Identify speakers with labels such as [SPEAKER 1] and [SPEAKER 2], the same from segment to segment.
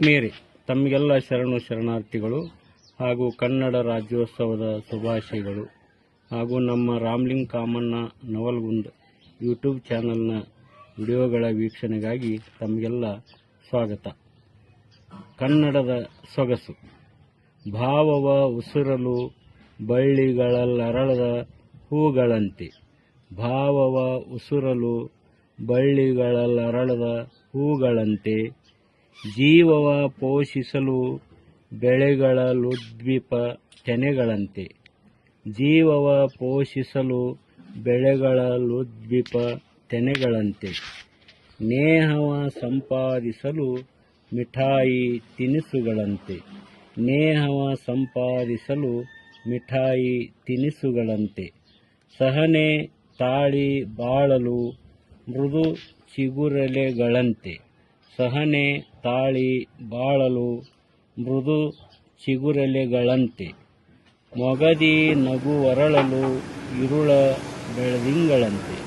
[SPEAKER 1] ಆತ್ಮೀಯರೇ ತಮಗೆಲ್ಲ ಶರಣು ಶರಣಾರ್ಥಿಗಳು ಹಾಗೂ ಕನ್ನಡ ರಾಜ್ಯೋತ್ಸವದ ಶುಭಾಶಯಗಳು. ಹಾಗೂ ನಮ್ಮ ರಾಮ್ಲಿಂಗ್ ಕಾಮಣ್ಣ ನವಲ್ಗುಂದ್ ಯೂಟ್ಯೂಬ್ ಚಾನಲ್ನ ವಿಡಿಯೋಗಳ ವೀಕ್ಷಣೆಗಾಗಿ ತಮಗೆಲ್ಲ ಸ್ವಾಗತ. ಕನ್ನಡದ ಸೊಗಸು. ಭಾವವ ಉಸಿರಲು ಬಳ್ಳಿಗಳಲ್ಲರಳದ ಹೂಗಳಂತೆ. ಭಾವವ ಉಸುರಲು ಬಳ್ಳಿಗಳಲ್ಲರಳದ ಹೂಗಳಂತೆ. ಜೀವವ ಪೋಷಿಸಲು ಬೆಳೆಗಳ ಲುದ್ವೀಪ ತೆನೆಗಳಂತೆ. ಜೀವವ ಪೋಷಿಸಲು ಬೆಳೆಗಳ ಲುದ್ವೀಪ ತೆನೆಗಳಂತೆ. ನೇಹವ ಸಂಪಾದಿಸಲು ಮಿಠಾಯಿ ತಿನಿಸುಗಳಂತೆ. ನೇಹವ ಸಂಪಾದಿಸಲು ಮಿಠಾಯಿ ತಿನಿಸುಗಳಂತೆ. ಸಹನೆ ತಾಳಿ ಬಾಳಲು ಮೃದು ಚಿಗುರೆಲೆಗಳಂತೆ. ಸಹನೆ, ತಾಳಿ, ಬಾಳಲು, ಮೃದು ಚಿಗುರೆಲೆಗಳಂತೆ. ಮೊಗದಿ ನಗುವರಳಲು ಇರುಳ ಬೆಳದಿಂಗಳಂತೆ.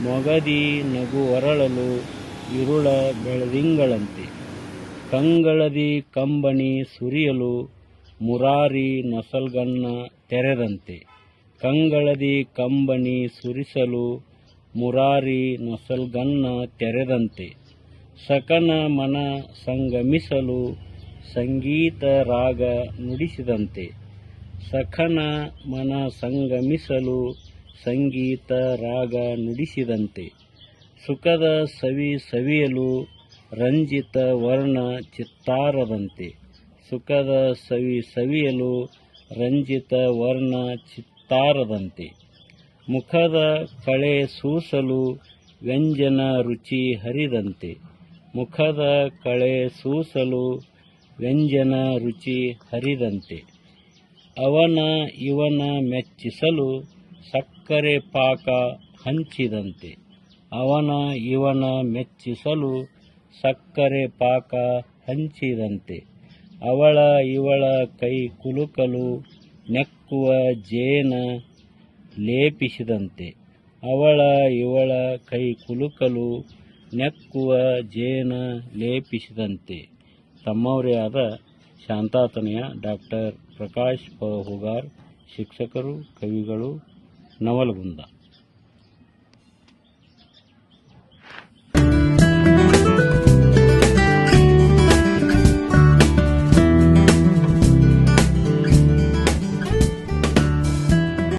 [SPEAKER 1] ಮೊಗದಿ ನಗು ಒರಳಲು ಇರುಳ ಬೆಳದಿಂಗಳಂತೆ. ಕಂಗಳದಿ ಕಂಬನಿ ಸುರಿಯಲು ಮುರಾರಿ ನಸಲ್ಗನ್ನ ತೆರೆದಂತೆ. ಕಂಗಳದಿ ಕಂಬನಿ ಸುರಿಸಲು ಮುರಾರಿ ನಸಲ್ಗನ್ನ ತೆರೆದಂತೆ. ಸಕನ ಮನ ಸಂಗಮಿಸಲು ಸಂಗೀತ ರಾಗ ನುಡಿಸಿದಂತೆ. ಸಖನ ಮನ ಸಂಗಮಿಸಲು ಸಂಗೀತ ರಾಗ ನುಡಿಸಿದಂತೆ. ಸುಖದ ಸವಿ ಸವಿಯಲು ರಂಜಿತ ವರ್ಣ ಚಿತ್ತಾರದಂತೆ. ಸುಖದ ಸವಿ ಸವಿಯಲು ರಂಜಿತ ವರ್ಣ ಚಿತ್ತಾರದಂತೆ. ಮುಖದ ಕಳೆ ಸೂಸಲು ವ್ಯಂಜನ ರುಚಿ ಹರಿದಂತೆ. ಮುಖದ ಕಳೆ ಸೂಸಲು ವ್ಯಂಜನ ರುಚಿ ಹರಿದಂತೆ. ಅವನ ಇವನ ಮೆಚ್ಚಿಸಲು ಸಕ್ಕರೆ ಪಾಕ ಹಂಚಿದಂತೆ. ಅವನ ಇವನ ಮೆಚ್ಚಿಸಲು ಸಕ್ಕರೆ ಪಾಕ ಹಂಚಿದಂತೆ. ಅವಳ ಇವಳ ಕೈ ಕುಲುಕಲು ನೆಕ್ಕುವ ಜೇನ ಲೇಪಿಸಿದಂತೆ. ಅವಳ ಇವಳ ಕೈ ಕುಲುಕಲು ನೆಕ್ಕುವ ಜೇನ ಲೇಪಿಸಿದಂತೆ ತಮ್ಮವರೇ ಆದ ಶಾಂತಾತನೆಯ ಡಾಕ್ಟರ್ ಪ್ರಕಾಶ್ ಪ ಹುಗಾರ್ ಶಿಕ್ಷಕರು ಕವಿಗಳು ನವಲಗುಂದ.